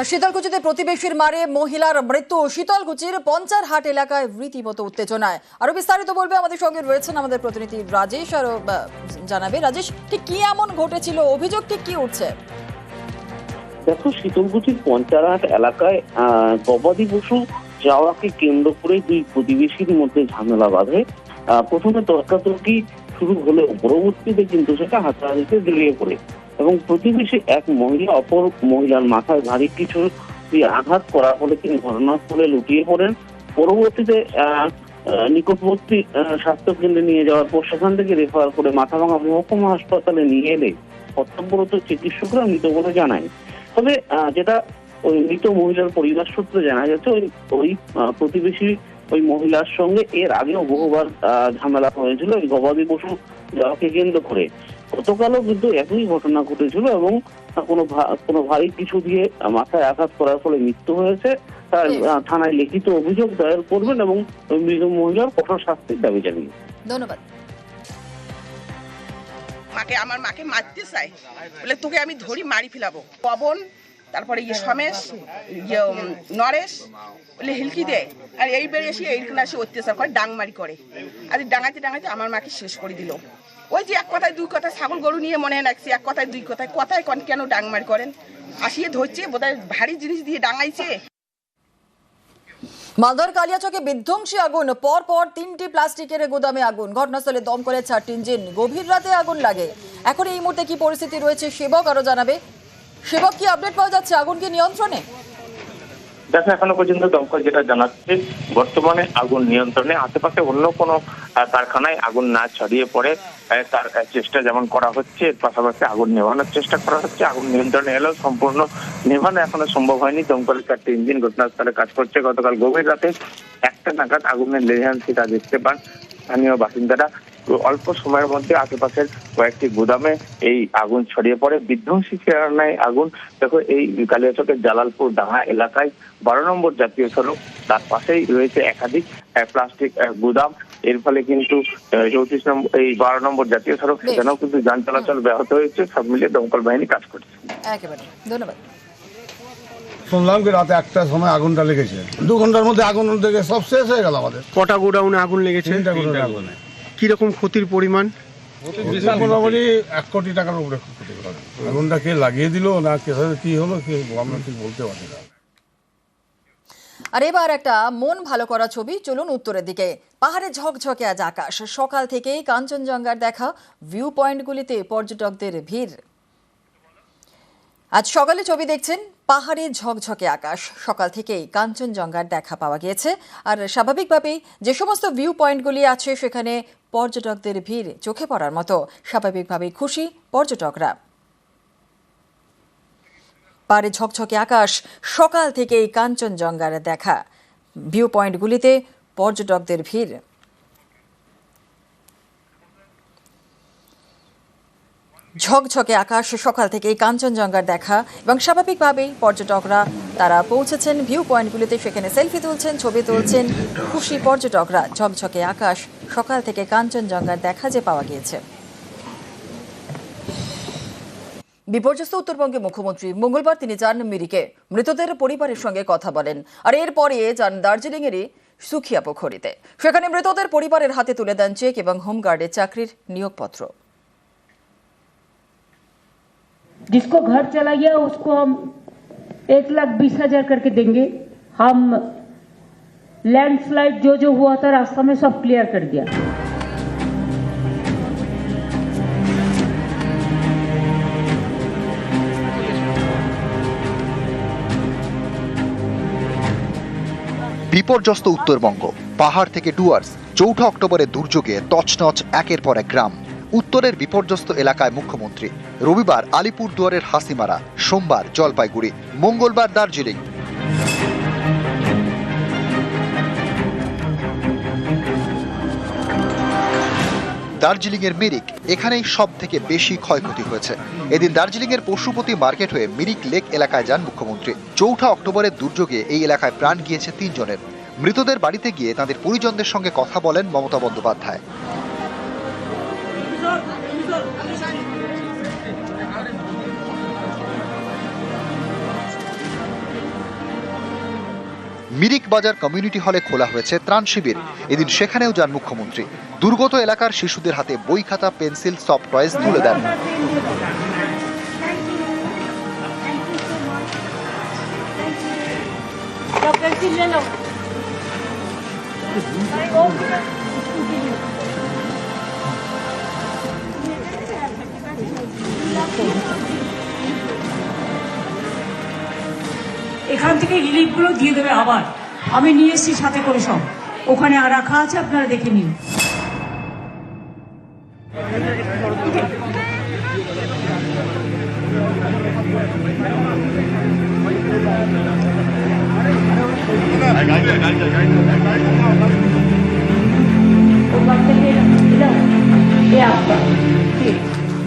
শীতলকুচিতে প্রতিবেশীর মারে মহিলার মৃত্যু। শীতলকুচির পঞ্চারহাট এলাকায় রীতিমতো উত্তেজনায়। আরও বিস্তারিত বলবে আমাদের সঙ্গে রয়েছেন আমাদের প্রতিনিধি রাজেশ। আরও জানাবে, রাজেশ, ঠিক কি এমন ঘটেছিল? অভিযোগ ঠিক কি উঠছে? দেখো, শীতলকুচির পঞ্চারাট এলাকায় গবাদি পশু যাওয়াকে কেন্দ্র করে দুই প্রতিবেশীর মধ্যে ঝামেলা বাঁধে। প্রথমে তর্কাতর্কি শুরু হলেও পরবর্তীতে কিন্তু সেটা হাতাহাতিতে জড়িয়ে পড়ে। এবং প্রতিবেশী এক মহিলা অপর মহিলার মাথায় ভারী কিছু আঘাত করার ফলে তিনি ঘটনাস্থলে লুটিয়ে পড়েন। পরবর্তীতে নিকটবর্তী আহ, স্বাস্থ্যকেন্দ্রে নিয়ে যাওয়ার পর সেখান থেকে রেফার করে মাথাভাঙা মহকুমা হাসপাতালে নিয়ে এলে কর্তব্যরত চিকিৎসকরা মৃত বলে জানায়। তবে যেটা ওই মৃত মহিলার পরিবার সূত্রে জানা যাচ্ছে ওই ওই প্রতিবেশী ওই মহিলার সঙ্গে এর আগেও বহুবার ঝামেলা হয়েছিল। ওই গবাদি পশু যাওয়াকে কেন্দ্র করে। গতকালও কিন্তু একই ঘটনা ঘটেছিল এবং কোনো কোনো ভারী কিছু দিয়ে মাথায় আঘাত করার ফলে মৃত্যু হয়েছে। তার থানায় লিখিত অভিযোগ দায়ের করবেন এবং মৃত মহিলার কঠোর শাস্তির দাবি জানিয়ে ধন্যবাদ। মাকে আমার মাকে মারতে চাই। বলে তোকে আমি ধরি মারি ফেলাবো। পবন তারপরে ইয়ে সমেশ ইয়ে নরেশ বলে হিলকি দেয় আর এই বেড়ে এসে এইখানে এসে অত্যাচার করে ডাংমারি করে। আর এই ডাঙাইতে ডাঙাইতে আমার মাকে শেষ করে দিল। ওই যে এক কথায় দুই কথায় ছাগল গরু নিয়ে মনে রাখছি, এক কথায় দুই কথায় কথায় কন কেন ডাংমারি করেন? আসিয়ে ধরছে, বোধহয় ভারী জিনিস দিয়ে ডাঙাইছে। মালদর কালিয়াচকে বিধ্বংসী আগুন, পর পর তিনটি প্লাস্টিকের গুদামে আগুন, ঘটনাস্থলে দমকলে চারটি ইঞ্জিন, গভীর রাতে আগুন লাগে। এখন এই মুহূর্তে কি পরিস্থিতি রয়েছে, সেবক আরও জানাবে। সেবক, কি আপডেট পাওয়া যাচ্ছে আগুন কি নিয়ন্ত্রণে? দেখো, এখনও পর্যন্ত দমকল যেটা জানাচ্ছে, বর্তমানে আগুন নিয়ন্ত্রণে, আশেপাশে অন্য কোনো কারখানায় আগুন না ছড়িয়ে পড়ে তার চেষ্টা যেমন করা হচ্ছে, এর পাশাপাশি আগুন নেভানোর চেষ্টা করা হচ্ছে, আগুন নিয়ন্ত্রণে এলেও সম্পূর্ণ নেভানো এখনও সম্ভব হয়নি। দমকলের চারটি ইঞ্জিন ঘটনাস্থলে কাজ করছে। গতকাল গভীর রাতে একটা নাগাদ আগুনের লেহান্সিটা দেখতে পান স্থানীয় বাসিন্দারা। অল্প সময়ের মধ্যে আশেপাশের কয়েকটি গুদামে এই আগুন ছড়িয়ে পড়ে। বিধ্বংসী চেহারায় আগুন। দেখো এই কালিয়াচকের জালালপুর ডাঙা এলাকায় বারো নম্বর জাতীয় সড়ক। তার পাশেই রয়েছে একাধিক প্লাস্টিক গুদাম। এর ফলে কিন্তু চৌত্রিশ নম্বর এই বারো নম্বর জাতীয় সড়ক সেখানেও কিন্তু যান চলাচল ব্যাহত হয়েছে। সব মিলিয়ে দমকল বাহিনী কাজ করছে। একেবারে। ধন্যবাদ। শুনলাম কি রাতে একটার সময় আগুনটা লেগেছে। দু ঘণ্টার মধ্যে আগুন লেগে সব শেষ হয়ে গেল আমাদের। কটা গোডাউনে আগুন লেগেছে? তিনটা আগুনে। কীরকম ক্ষতির পরিমাণ? মোটামুটি এক কোটি টাকার উপরে ক্ষতি হলো। আগুনটা কে লাগিয়ে দিল না কে কি হলো কি আমরা ঠিক বলতে পারছি না। আর এবার একটা মন ভালো করা ছবি চলুন উত্তরের দিকে। পাহাড়ে ঝকঝকে আজ আকাশ। সকাল থেকেই কাঞ্চনজঙ্ঘার দেখা ভিউ পয়েন্টগুলিতে পর্যটকদের ভিড়। আজ সকালে ছবি দেখছেন পাহাড়ে ঝকঝকে আকাশ। সকাল থেকেই কাঞ্চনজঙ্ঘার দেখা পাওয়া গিয়েছে। আর স্বাভাবিকভাবেই যে সমস্ত ভিউ পয়েন্টগুলি আছে সেখানে পর্যটকদের ভিড় চোখে পড়ার মতো। স্বাভাবিকভাবেই খুশি পর্যটকরা। পারে ঝকঝকে আকাশ, সকাল থেকেই কাঞ্চনজঙ্ঘার দেখা। ভিউ পয়েন্টগুলিতে পর্যটকদের ভিড়। ঝকঝকে আকাশ সকাল থেকেই কাঞ্চনজঙ্ঘার দেখা এবং স্বাভাবিকভাবেই পর্যটকরা তারা পৌঁছেছেন ভিউ পয়েন্টগুলিতে সেখানে সেলফি তুলছেন, ছবি তুলছেন খুশি পর্যটকরা। ঝকঝকে আকাশ সকাল থেকে কাঞ্চনজঙ্ঘার দেখা যে পাওয়া গিয়েছে। বিপর্যস্ত উত্তরবঙ্গে মুখ্যমন্ত্রী মঙ্গলবার তিনি যান মিরিকে। মৃতদের পরিবারের সঙ্গে কথা বলেন আর এরপরে যান দার্জিলিংয়েরই সুখিয়া পোখরিতে। সেখানে মৃতদের পরিবারের হাতে তুলে দেন চেক এবং হোমগার্ডে চাকরির নিয়োগপত্র। जिसको घर चला गया उसको हम एक लाख बीस हजार करके देंगे हम लैंडस्लाइड जो जो हुआ था रास्ता में सब क्लियर कर दिया বিপর্যস্ত উত্তরবঙ্গ পাহাড় থেকে ডুয়ার্স চৌঠা অক্টোবরের দুর্যোগে তছনছ একের পর এক গ্রাম উত্তরের বিপর্যস্ত এলাকায় মুখ্যমন্ত্রী। রবিবার আলিপুরদুয়ারের হাসিমারা, সোমবার জলপাইগুড়ি, মঙ্গলবার দার্জিলিং। দার্জিলিংয়ের মিরিক এখানেই সব থেকে বেশি ক্ষয়ক্ষতি হয়েছে। এদিন দার্জিলিংয়ের পশুপতি মার্কেট হয়ে মিরিক লেক এলাকায় যান মুখ্যমন্ত্রী। চৌঠা অক্টোবরের দুর্যোগে এই এলাকায় প্রাণ গিয়েছে তিনজনের। মৃতদের বাড়িতে গিয়ে তাদের পরিজনদের সঙ্গে কথা বলেন মমতা বন্দ্যোপাধ্যায়। মিরিক বাজার কমিউনিটি হলে খোলা হয়েছে ত্রাণ শিবির। এদিন সেখানেও যান মুখ্যমন্ত্রী। দুর্গত এলাকার শিশুদের হাতে বই খাতা, পেন্সিল, সফট টয়েস তুলে দেন। এখান থেকে রিলিফগুলো দিয়ে দেবে আবার। আমি নিয়ে এসেছি সাথে করে সব। ওখানে আর রাখা আছে, আপনারা দেখে নিন।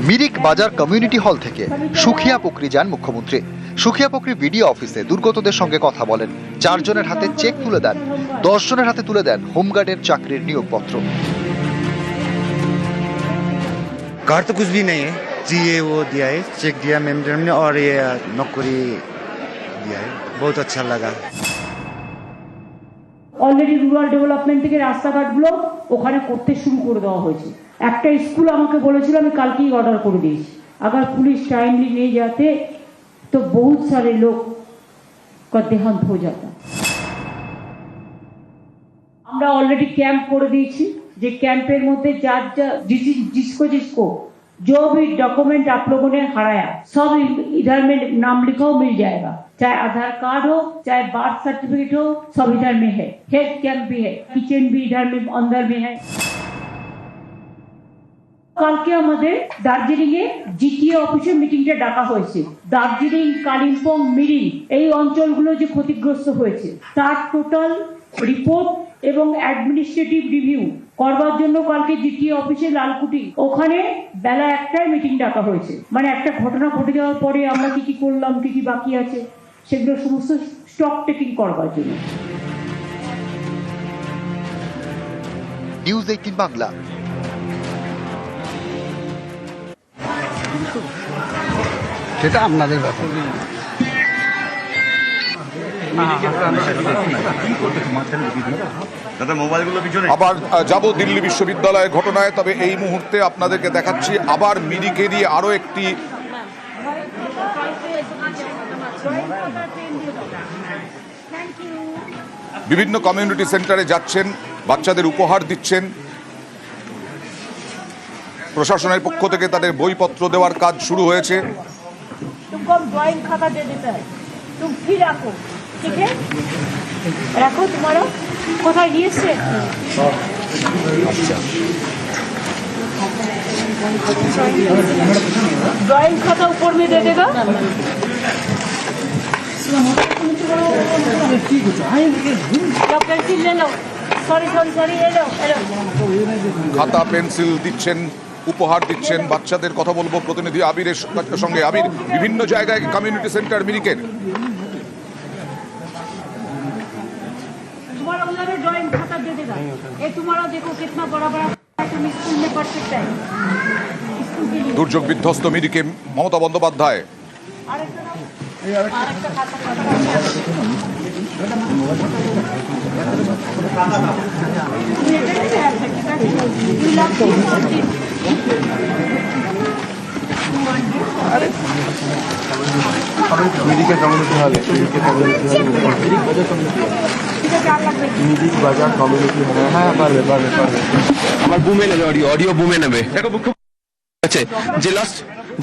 মিরিক বাজার কমিউনিটি হল থেকে সুখিয়া পুকরি যান মুখ্যমন্ত্রী সুখিয়া পুকরি বিডিও অফিসে দুর্গতদের সঙ্গে কথা বলেন চারজনের হাতে চেক তুলে দেন দশ জনের হাতে তুলে দেন হোমগার্ডের চাকরির নিয়োগপত্র घर तो कुछ भी नहीं है जी ये वो दिया है चेक दिया मैम ने और ये नौकरी दिया है बहुत अच्छा लगा অলরেডি রুরাল ডেভেলপমেন্ট থেকে রাস্তাঘাটগুলো ওখানে করতে শুরু করে দেওয়া হয়েছে একটা স্কুল আমাকে বলেছিল আমি কালকেই অর্ডার করে দিয়েছি अगर पुलिस टाइमली नहीं जाते तो बहुत सारे लोग का देहांत हो जाता আমরা অলরেডি ক্যাম্প করে দিয়েছি যে ক্যাম্পের মধ্যে যার যা जिस- जिसको जिसको जो भी डॉक्यूमेंट आप लोगों ने हराया सब इधर में नाम लिखो मिल जाएगा चाहे आधार कार्ड हो चाहे बर्थ सर्टिफिकेट हो सब इधर में है हेल्थ कैंप भी है किचन भी इधर में अंदर में है কালকে আমাদের দার্জিলিং এ জিটিএ অফিসে মিটিংটা ডাকা হয়েছে দার্জিলিং কালিম্পং মিরিং এই অঞ্চলগুলো যে ক্ষতিগ্রস্ত হয়েছে তার টোটাল রিপোর্ট এবং অ্যাডমিনিস্ট্রেটিভ রিভিউ করবার জন্য কালকে জিটিএ অফিসে লালকুটি। ওখানে বেলা একটায় মিটিং ডাকা হয়েছে। মানে একটা ঘটনা ঘটে যাওয়ার পরে আমরা কি কি করলাম কি কি বাকি আছে সেগুলো সমস্ত স্টক টেকিং করবার জন্য। News eighteen Bangla. সেটা আপনাদের ব্যাপার। আবার যাব দিল্লি বিশ্ববিদ্যালয়ের ঘটনায় তবে এই মুহূর্তে আপনাদেরকে দেখাচ্ছি আবার মিরিকেরই আরও একটি বিভিন্ন কমিউনিটি সেন্টারে যাচ্ছেন বাচ্চাদের উপহার দিচ্ছেন। প্রশাসনের পক্ষ থেকে তাদের বইপত্র দেওয়ার কাজ শুরু হয়েছে। ড্রয়িং খাতা দিয়ে দিতে তুমি तुम फिर रखो ठीक है रखो तुम्हारा কোথায় নিয়ে এসছে ड्राइंग खाता ऊपर में दे देगा या पेंसिल ले लो सॉरी सॉरी सॉरी ये लो ये लो খাতা পেন্সিল দিচ্ছেন উপহার দিচ্ছেন বাচ্চাদের কথা বলবো প্রতিনিধি আবিরের সঙ্গে আবির বিভিন্ন জায়গায় কমিউনিটি সেন্টার মিরিকের उधर ड्राइंग खाता दे देगा ये तुम्हारा देखो कितना बड़ा बड़ा है, तुम स्कूल में पढ़ सकते हैं स्कूल के लिए দুর্যোগ বিধ্বস্ত মিরিকে মমতা বন্দ্যোপাধ্যায় আরেকটা হ্যাঁ আমার বুমে নেবে অডিও অডিও বুমে নেবে। আছে। জেলা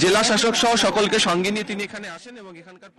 জেলা শাসক সহ সকলকে সঙ্গে নিয়ে তিনি এখানে আসেন এবং এখানকার